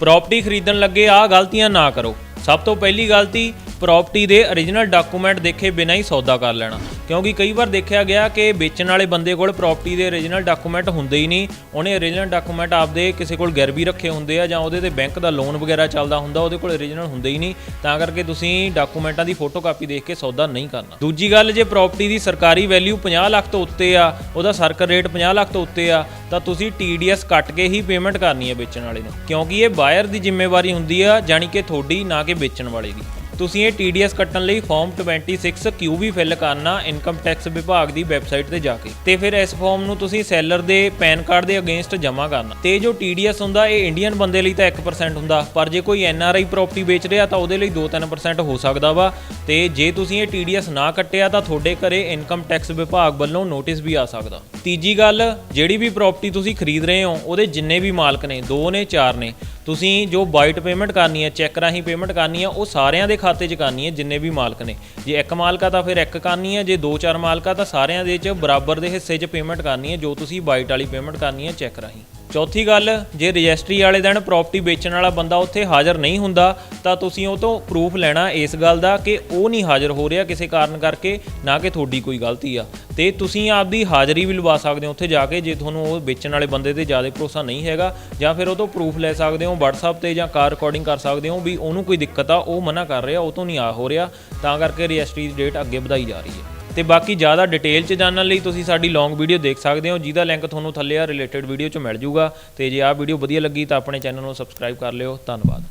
Property ਖਰੀਦਣ ਲੱਗੇ, ਆਹ ਗਲਤੀਆਂ ਨਾ ਕਰੋ। ਸਭ ਤੋਂ ਪਹਿਲੀ ਗਲਤੀ, ਪ੍ਰਾਪਰਟੀ ਦੇ origignal ਡਾਕੂਮੈਂਟ ਦੇਖੇ ਬਿਨਾਂ ਹੀ ਸੌਦਾ ਕਰ ਲੈਣਾ। ਕਿਉਂਕਿ ਕਈ ਵਾਰ ਦੇਖਿਆ ਗਿਆ ਕਿ ਵੇਚਣ ਵਾਲੇ ਬੰਦੇ ਕੋਲ ਪ੍ਰਾਪਰਟੀ ਦੇ origignal ਡਾਕੂਮੈਂਟ ਹੁੰਦੇ ਹੀ ਨਹੀਂ। ਉਹਨੇ origignal ਡਾਕੂਮੈਂਟ ਆਪਦੇ ਕਿਸੇ ਕੋਲ ਗਿਰਵੀ ਰੱਖੇ ਹੁੰਦੇ ਆ ਜਾਂ ਉਹਦੇ ਤੇ ਬੈਂਕ ਦਾ ਲੋਨ ਵਗੈਰਾ ਚੱਲਦਾ ਹੁੰਦਾ, ਉਹਦੇ ਕੋਲ origignal ਹੁੰਦੇ ਹੀ ਨਹੀਂ। ਤਾਂ ਕਰਕੇ ਤੁਸੀਂ ਡਾਕੂਮੈਂਟਾਂ ਦੀ ਫੋਟੋਕਾਪੀ ਦੇਖ ਕੇ ਸੌਦਾ ਨਹੀਂ ਕਰਨਾ। ਦੂਜੀ ਗੱਲ, ਜੇ ਪ੍ਰਾਪਰਟੀ ਦੀ ਸਰਕਾਰੀ ਵੈਲਿਊ 50 ਲੱਖ ਤੋਂ ਉੱਤੇ ਆ, ਉਹਦਾ ਸਰਕਲ ਰੇਟ 50 ਲੱਖ ਤੋਂ ਉੱਤੇ ਆ, ਤਾਂ ਤੁਸੀਂ TDS ਕੱਟ ਕੇ ਹੀ ਪੇਮੈਂਟ ਕਰਨੀ ਹੈ ਵੇਚਣ ਵਾਲੇ ਨੂੰ। ਕਿਉਂਕਿ ਇਹ ਬਾਇਰ ਦੀ ਜ਼ਿੰਮੇਵਾਰੀ ਹੁੰਦੀ ਆ, ਜਾਣੀ ਕਿ ਤੁਹਾਡੀ, ਨਾ ਕਿ ਵੇਚਣ ਵਾਲੇ ਦੀ। ਤੁਸੀਂ ਇਹ TDS ਕੱਟਣ ਲਈ ਫਾਰਮ 26 ਕਿਊ ਵੀ ਫਿਲ ਕਰਨਾ ਇਨਕਮ ਟੈਕਸ ਵਿਭਾਗ ਦੀ ਵੈਬਸਾਈਟ ਤੇ ਜਾ ਕੇ। ਤੇ ਫਿਰ ਇਸ ਫਾਰਮ ਨੂੰ ਤੁਸੀਂ ਸੈਲਰ ਦੇ ਪੈਨ ਕਾਰਡ ਦੇ ਅਗੇਂਸਟ ਜਮ੍ਹਾਂ ਕਰਨਾ। ਤੇ ਜੋ TDS ਹੁੰਦਾ, ਇਹ ਇੰਡੀਅਨ ਬੰਦੇ ਲਈ ਤਾਂ 1% ਹੁੰਦਾ। ਪਰ ਜੇ ਕੋਈ NRI ਪ੍ਰਾਪਰਟੀ ਵੇਚ ਰਿਹਾ ਤਾਂ ਉਹਦੇ ਲਈ 2-3% ਹੋ ਸਕਦਾ ਵਾ। ਤੇ ਜੇ ਤੁਸੀਂ ਇਹ TDS ਨਾ ਕੱਟਿਆ ਤਾਂ ਤੁਹਾਡੇ ਘਰੇ ਇਨਕਮ ਟੈਕਸ ਵਿਭਾਗ ਵੱਲੋਂ ਨੋਟਿਸ ਵੀ ਆ ਸਕਦਾ। ਤੀਜੀ ਗੱਲ, ਜਿਹੜੀ ਵੀ ਪ੍ਰਾਪਰਟੀ ਤੁਸੀਂ ਖਰੀਦ ਰਹੇ ਹੋ, ਉਹਦੇ ਜਿੰਨੇ ਵੀ ਮਾਲਕ ਨੇ, ਦੋ ਨੇ, ਚਾਰ ਨੇ ਤੁਸੀਂ ਜੋ ਬਾਈਟ ਪੇਮੈਂਟ ਕਰਨੀ ਹੈ ਚੈੱਕ ਰਾਹੀਂ ਪੇਮੈਂਟ ਕਰਨੀ ਹੈ, ਉਹ ਸਾਰਿਆਂ ਦੇ ਖਾਤੇ 'ਚ ਕਰਨੀ ਹੈ, ਜਿੰਨੇ ਵੀ ਮਾਲਕ ਨੇ। ਜੇ ਇੱਕ ਮਾਲਕ ਆ ਤਾਂ ਫਿਰ ਇੱਕ ਕਰਨੀ ਹੈ, ਜੇ ਦੋ ਚਾਰ ਮਾਲਕ ਆ ਤਾਂ ਸਾਰਿਆਂ ਦੇ 'ਚ ਬਰਾਬਰ ਦੇ ਹਿੱਸੇ 'ਚ ਪੇਮੈਂਟ ਕਰਨੀ ਹੈ, ਜੋ ਤੁਸੀਂ ਬਾਈਟ ਵਾਲੀ ਪੇਮੈਂਟ ਕਰਨੀ ਹੈ ਚੈੱਕ ਰਾਹੀਂ। ਚੌਥੀ ਗੱਲ, ਜੇ ਰਜਿਸਟਰੀ ਵਾਲੇ ਦਿਨ ਪ੍ਰਾਪਰਟੀ ਵੇਚਣ ਵਾਲਾ ਬੰਦਾ ਉੱਥੇ ਹਾਜ਼ਰ ਨਹੀਂ ਹੁੰਦਾ, ਤਾਂ ਤੁਸੀਂ ਉਹ ਤੋਂ ਪ੍ਰੂਫ ਲੈਣਾ ਇਸ ਗੱਲ ਦਾ ਕਿ ਉਹ ਨਹੀਂ ਹਾਜ਼ਰ ਹੋ ਰਿਹਾ ਕਿਸੇ ਕਾਰਨ ਕਰਕੇ, ਨਾ ਕਿ ਤੁਹਾਡੀ ਕੋਈ ਗਲਤੀ ਆ। ਤੇ ਤੁਸੀਂ ਆਪਦੀ ਹਾਜ਼ਰੀ ਵੀ ਲਵਾ ਸਕਦੇ ਹੋ ਉੱਥੇ ਜਾ ਕੇ, ਜੇ ਤੁਹਾਨੂੰ ਉਹ ਵੇਚਣ ਵਾਲੇ ਬੰਦੇ ਤੇ ਜ਼ਿਆਦਾ ਭਰੋਸਾ ਨਹੀਂ ਹੈਗਾ, ਜਾਂ ਫਿਰ ਉਹ ਤੋਂ ਪ੍ਰੂਫ ਲੈ ਸਕਦੇ ਹੋ WhatsApp ਤੇ ਜਾਂ ਕਾਰ ਰਿਕਾਰਡਿੰਗ ਕਰ ਸਕਦੇ ਹੋ ਵੀ ਉਹਨੂੰ ਕੋਈ ਦਿੱਕਤ ਆ, ਉਹ ਮਨਾ ਕਰ ਰਿਹਾ, ਉਹ ਤੋਂ ਨਹੀਂ ਆ ਹੋ ਰਿਹਾ, ਤਾਂ ਕਰਕੇ ਰਜਿਸਟਰੀ ਦੀ ਡੇਟ ਅੱਗੇ ਵਧਾਈ ਜਾ ਰਹੀ ਹੈ। ਤੇ ਬਾਕੀ ਜ਼ਿਆਦਾ ਡਿਟੇਲ ਚ ਜਾਣਨ ਲਈ ਤੁਸੀਂ ਸਾਡੀ ਲੌਂਗ ਵੀਡੀਓ ਦੇਖ ਸਕਦੇ ਹੋ, ਜਿਹਦਾ ਲਿੰਕ ਤੁਹਾਨੂੰ ਥੱਲੇ ਆ ਰਿਲੇਟਡ ਵੀਡੀਓ ਚ ਮਿਲ ਜੂਗਾ। ਤੇ ਜੇ ਆਹ ਵੀਡੀਓ ਵਧੀਆ ਲੱਗੀ ਤਾਂ ਆਪਣੇ ਚੈਨਲ ਨੂੰ ਸਬਸਕ੍ਰਾਈਬ ਕਰ ਲਿਓ। ਧੰਨਵਾਦ।